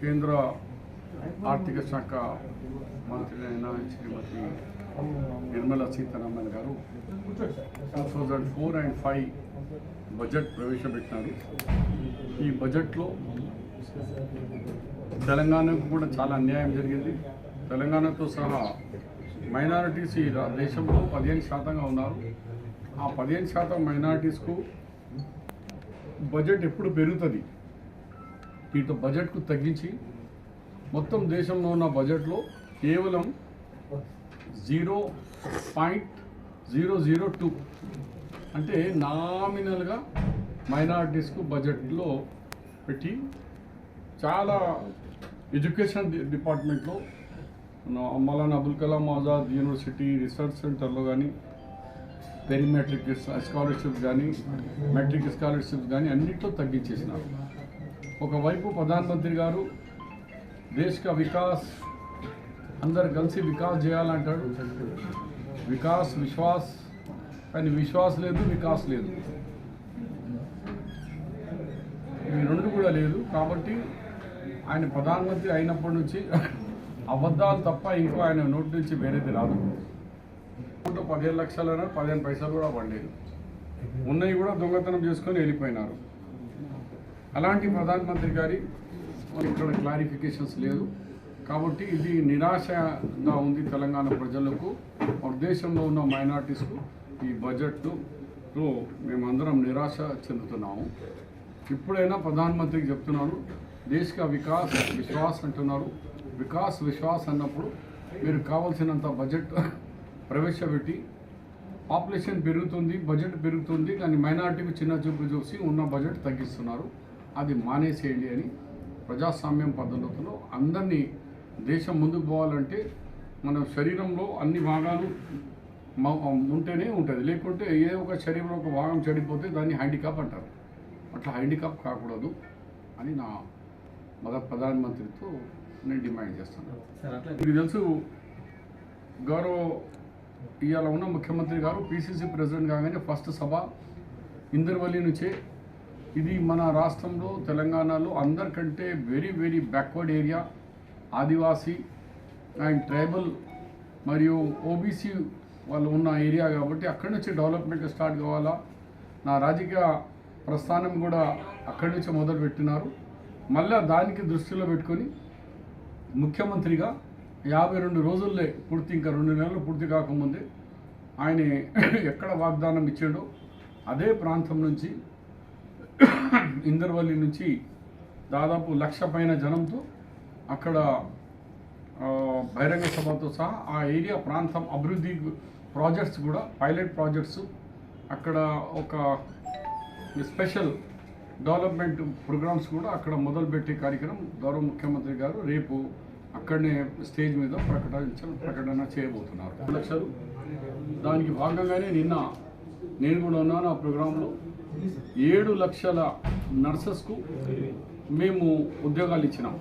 కేంద్ర ఆర్థిక శాఖ మంత్రి అయిన శ్రీమతి నిర్మలా సీతారామన్ గారు two thousand four and five budget ప్రవేశపెట్టినారు. ఈ బడ్జెట్లో తెలంగాణకు కూడా చాలా అన్యాయం జరిగింది. తెలంగాణతో సహా మైనారిటీస్ ఈ దేశంలో పదిహేను శాతంగా ఉన్నారు. ఆ పదిహేను శాతం మైనారిటీస్కు బడ్జెట్ ఎప్పుడు పెరుగుతుంది? దీంతో బడ్జెట్కు తగ్గించి మొత్తం దేశంలో ఉన్న బడ్జెట్లో కేవలం zero point zero zero two అంటే నామినల్గా మైనారిటీస్కు బడ్జెట్లో పెట్టి చాలా ఎడ్యుకేషన్ డిపార్ట్మెంట్లో మౌలానా అబుల్ కలాం ఆజాద్ యూనివర్సిటీ రీసెర్చ్ సెంటర్లో కానీ పెరిమెట్రిక్ స్కాలర్షిప్ కానీ మెట్రిక్ స్కాలర్షిప్స్ కానీ అన్నిట్లో తగ్గించేసినారు. ఒకవైపు ప్రధానమంత్రి గారు దేశక వికాస్ అందరు కలిసి వికాస్ చేయాలంటాడు. వికాస్ విశ్వాస్ కానీ విశ్వాస్ లేదు వికాస్ లేదు. ఈ రెండు కూడా లేదు. కాబట్టి ఆయన ప్రధానమంత్రి అయినప్పటి నుంచి అబద్ధాలు తప్ప ఇంకో ఆయన నోటి నుంచి వేరేది రాదు. నూట పదిహేను లక్షలైనా పదిహేను పైసలు కూడా పడలేదు. ఉన్నవి కూడా దొంగతనం చేసుకొని వెళ్ళిపోయినారు. అలాంటి ప్రధానమంత్రి గారి ఇక్కడ క్లారిఫికేషన్స్ లేదు. కాబట్టి ఇది నిరాశగా ఉంది తెలంగాణ ప్రజలకు మన దేశంలో ఉన్న మైనార్టీస్కు ఈ బడ్జెట్లో మేమందరం నిరాశ చెందుతున్నాము. ఇప్పుడైనా ప్రధానమంత్రికి చెప్తున్నాను దేశ్ వికాస్ విశ్వాస్ అంటున్నారు. వికాస్ విశ్వాస్ అన్నప్పుడు మీరు కావాల్సినంత బడ్జెట్ ప్రవేశపెట్టి పాపులేషన్ పెరుగుతుంది బడ్జెట్ పెరుగుతుంది కానీ మైనార్టీకి చిన్న చూపు చూసి ఉన్న బడ్జెట్ తగ్గిస్తున్నారు. అది మానేసేయండి అని ప్రజాస్వామ్యం పద్ధతిలో అందరినీ దేశం ముందుకు పోవాలంటే మన శరీరంలో అన్ని భాగాలు ఉంటేనే ఉంటుంది. లేకుంటే ఏ ఒక శరీరంలో ఒక భాగం చెడిపోతే దాన్ని హ్యాండికాప్ అంటారు. అట్లా హ్యాండికాప్ కాకూడదు అని నా మద ప్రధానమంత్రితో నేను డిమాండ్ చేస్తాను. మీకు తెలుసు గౌరవ ఇవాళ ఉన్న ముఖ్యమంత్రి గారు పిసిసి ప్రెసిడెంట్ కాగానే ఫస్ట్ సభ ఇందర్వల్లి నుంచే ఇది మన రాష్ట్రంలో తెలంగాణలో అందరికంటే very very backward area Adivasi and tribal మరియు ఓబీసీ వాళ్ళు ఉన్న ఏరియా కాబట్టి అక్కడి నుంచి డెవలప్మెంట్ స్టార్ట్ కావాలా? నా రాజకీయ ప్రస్థానం కూడా అక్కడి నుంచి మొదలు పెట్టినారు. మళ్ళా దానికి దృష్టిలో పెట్టుకొని ముఖ్యమంత్రిగా యాభై రెండు రోజుల్లే పూర్తి ఇంకా రెండు నెలలు పూర్తి కాకముందే ఆయన ఎక్కడ వాగ్దానం ఇచ్చాడో అదే ప్రాంతం నుంచి ఇందర్వల్లి నుంచి దాదాపు లక్ష పైన జనంతో అక్కడ బహిరంగ సభతో సహా ఆ ఏరియా ప్రాంతం అభివృద్ధి ప్రాజెక్ట్స్ కూడా పైలట్ ప్రాజెక్ట్స్ అక్కడ ఒక స్పెషల్ డెవలప్మెంట్ ప్రోగ్రామ్స్ కూడా అక్కడ మొదలుపెట్టే కార్యక్రమం గౌరవ ముఖ్యమంత్రి గారు రేపు అక్కడనే స్టేజ్ మీద ప్రకటించ ప్రకటన చేయబోతున్నారు. లక్షలు. దానికి భాగంగానే నిన్న నేను కూడా ఉన్నాను ఆ ప్రోగ్రాంలో. ఏడు లక్షల నర్సెస్కు మేము ఉద్యోగాలు ఇచ్చినాం.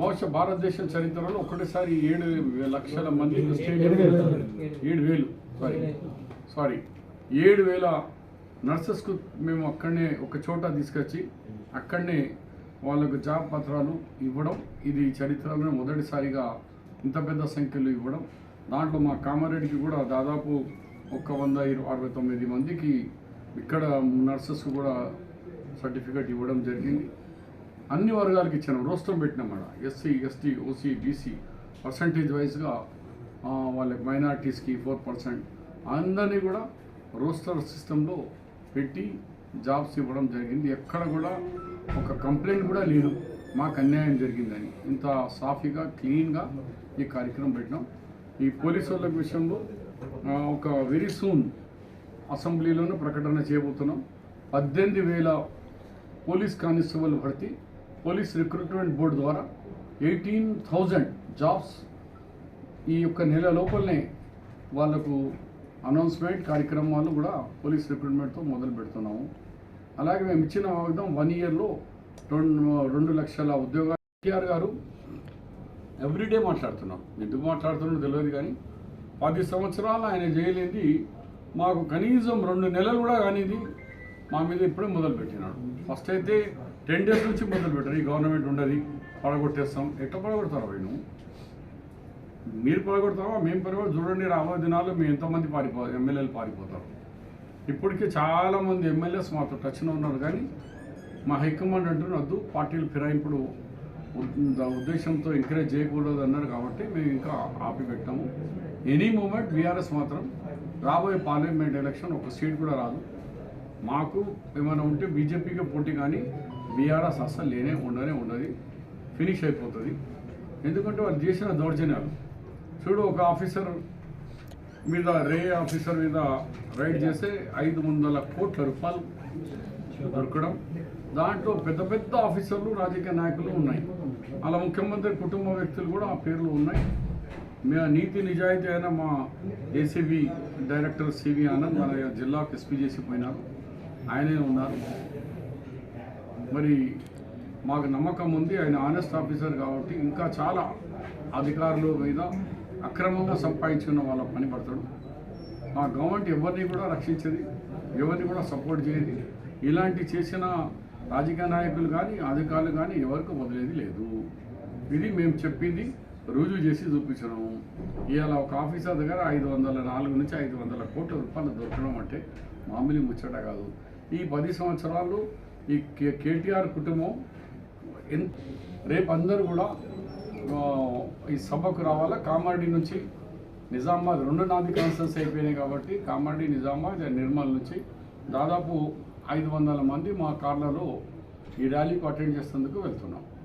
బహుశా భారతదేశం చరిత్రలో ఒకటేసారి ఏడు లక్షల స్టేట్ ఏడు వేలు. సారీ సారీ ఏడు వేల నర్సెస్కు మేము అక్కడనే ఒక చోట తీసుకొచ్చి అక్కడనే వాళ్ళకు జాబ్ పత్రాలు ఇవ్వడం ఇది చరిత్రలో మొదటిసారిగా ఇంత పెద్ద సంఖ్యలో ఇవ్వడం. దాంట్లో మా కామారెడ్డికి కూడా దాదాపు ఒక వంద ఇరవై అరవై తొమ్మిది మందికి ఇక్కడ నర్సెస్ కూడా సర్టిఫికేట్ ఇవ్వడం జరిగింది. అన్ని వర్గాలకు ఇచ్చాను. రోస్టర్ అక్కడ. SC ST OC BC percentage వైజ్గా వాళ్ళకి మైనార్టీస్కి ఫోర్ పర్సెంట్ అందరినీ కూడా రోస్టర్ సిస్టంలో పెట్టి జాబ్స్ ఇవ్వడం జరిగింది. ఎక్కడ కూడా ఒక కంప్లైంట్ కూడా లేదు. మాకు అన్యాయం జరిగిందని. ఇంత సాఫీగా క్లీన్గా ఈ కార్యక్రమం పెట్టినాం. ఈ పోలీసు వాళ్ళ విషయంలో ఒక వెరీ సూన్ అసెంబ్లీలోనే ప్రకటన చేయబోతున్నాం. పద్దెనిమిది వేల పోలీస్ కానిస్టేబుల్ భర్తీ పోలీస్ రిక్రూట్మెంట్ బోర్డు ద్వారా ఎయిటీన్ థౌజండ్ జాబ్స్ ఈ యొక్క నెల లోపలనే వాళ్ళకు అనౌన్స్మెంట్ కార్యక్రమాలు కూడా పోలీస్ రిక్రూట్మెంట్తో మొదలు పెడుతున్నాము. అలాగే మేము ఇచ్చిన వాగ్దానం వన్ ఇయర్లో రెండు రెండు లక్షల ఉద్యోగాలు. కేఆర్ గారు ఎవ్రీడే మాట్లాడుతున్నాం. ఎందుకు మాట్లాడుతున్నాడో తెలియదు కానీ పది సంవత్సరాలు ఆయన చేయలేంది మాకు కనీసం రెండు నెలలు కూడా కానిది. మా మీద ఇప్పుడే మొదలు పెట్టినాడు. ఫస్ట్ అయితే టెన్ డేస్ నుంచి మొదలు పెట్టారు. ఈ గవర్నమెంట్ ఉండదు. పడగొట్టేస్తాం. ఎట్లా పడగొడతారు అవి నువ్వు? మీరు పడగొడతావా? మేము పడగొడు చూడండి రాబోయే దినాల్లో మేము ఎంతమంది పారిపో ఎమ్మెల్యేలు పారిపోతారు. ఇప్పటికే చాలామంది ఎమ్మెల్యేస్ మాతో టచ్లో ఉన్నారు. కానీ మా హైకమాండ్ అంటూ వద్దు పార్టీలు ఫిరాయింపుడు ఉద్దేశంతో ఎంకరేజ్ చేయకూడదు అన్నారు కాబట్టి మేము ఇంకా ఆపి పెట్టాము ఎనీ మూమెంట్ బీఆర్ఎస్ మాత్రం రాబోయే పార్లమెంట్ ఎలక్షన్ ఒక సీట్ కూడా రాదు. మాకు ఏమైనా ఉంటే బీజేపీకి పోటీ కానీ బీఆర్ఎస్ అస్సలు లేనే ఉండనే ఉండదు. ఫినిష్ అయిపోతుంది. ఎందుకంటే వాళ్ళు చేసిన దౌర్జన్యాలు. చూడు ఒక ఆఫీసర్ మీద రే ఆఫీసర్ మీద రైడ్ చేస్తే ఐదు వందల కోట్ల రూపాయలు దొరకడం. దాంట్లో పెద్ద పెద్ద ఆఫీసర్లు రాజకీయ నాయకులు ఉన్నాయి. అలా ముఖ్యమంత్రి కుటుంబ వ్యక్తులు కూడా ఆ పేర్లు ఉన్నాయి. మేము నీతి నిజాయితీ అయిన మా ఏసీబీ డైరెక్టర్ సివి ఆనంద్ మన జిల్లాకు ఎస్పీ చేసి పోయినారు ఆయనే ఉన్నారు మరి మాకు నమ్మకం ఉంది ఆయన ఆనెస్ట్ ఆఫీసర్ కాబట్టి ఇంకా చాలా అధికారులు మీద అక్రమంగా సంపాదించుకున్న వాళ్ళ పని పడతాడు మా గవర్నమెంట్ ఎవరిని కూడా రక్షించేది ఎవరిని కూడా సపోర్ట్ చేయదు ఇలాంటి చేసిన రాజకీయ నాయకులు కానీ అధికారులు కానీ ఎవరికి వదిలేది లేదు ఇది మేము చెప్పింది రుజువు చేసి చూపించడం ఇవాళ ఒక ఆఫీసర్ దగ్గర ఐదు వందల నాలుగు నుంచి ఐదు వందల కోట్ల రూపాయలు దొరకడం అంటే మామూలు ముచ్చట కాదు. ఈ పది సంవత్సరాలు ఈ కే కేటీఆర్ కుటుంబం ఎన్ రేపు అందరూ కూడా ఈ సభకు రావాలా? కామారెడ్డి నుంచి నిజామాబాద్ రెండు నాది కాన్సల్స్ అయిపోయినాయి కాబట్టి కామారెడ్డి నిజామాబాద్ నిర్మల్ నుంచి దాదాపు ఐదు వందల మంది మా కార్లలో ఈ ర్యాలీకి అటెండ్ చేసేందుకు వెళ్తున్నాం.